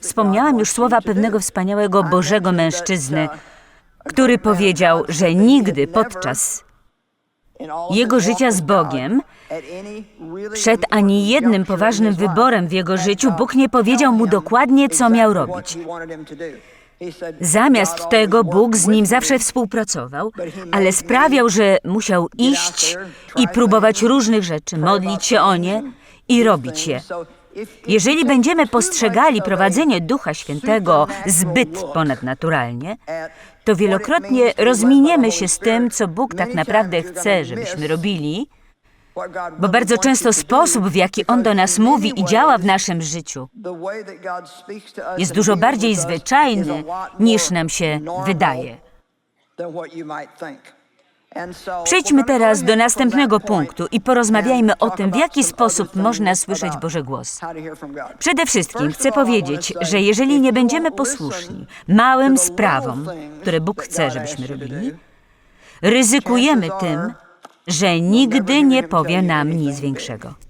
wspomniałam już słowa pewnego wspaniałego Bożego mężczyzny, który powiedział, że nigdy podczas jego życia z Bogiem, przed ani jednym poważnym wyborem w jego życiu, Bóg nie powiedział mu dokładnie, co miał robić. Zamiast tego Bóg z nim zawsze współpracował, ale sprawiał, że musiał iść i próbować różnych rzeczy, modlić się o nie i robić je. Jeżeli będziemy postrzegali prowadzenie Ducha Świętego zbyt ponadnaturalnie, to wielokrotnie rozminiemy się z tym, co Bóg tak naprawdę chce, żebyśmy robili, bo bardzo często sposób, w jaki On do nas mówi i działa w naszym życiu, jest dużo bardziej zwyczajny, niż nam się wydaje. Przejdźmy teraz do następnego punktu i porozmawiajmy o tym, w jaki sposób można słyszeć Boże głos. Przede wszystkim chcę powiedzieć, że jeżeli nie będziemy posłuszni małym sprawom, które Bóg chce, żebyśmy robili, ryzykujemy tym, że nigdy nie powie nam nic większego.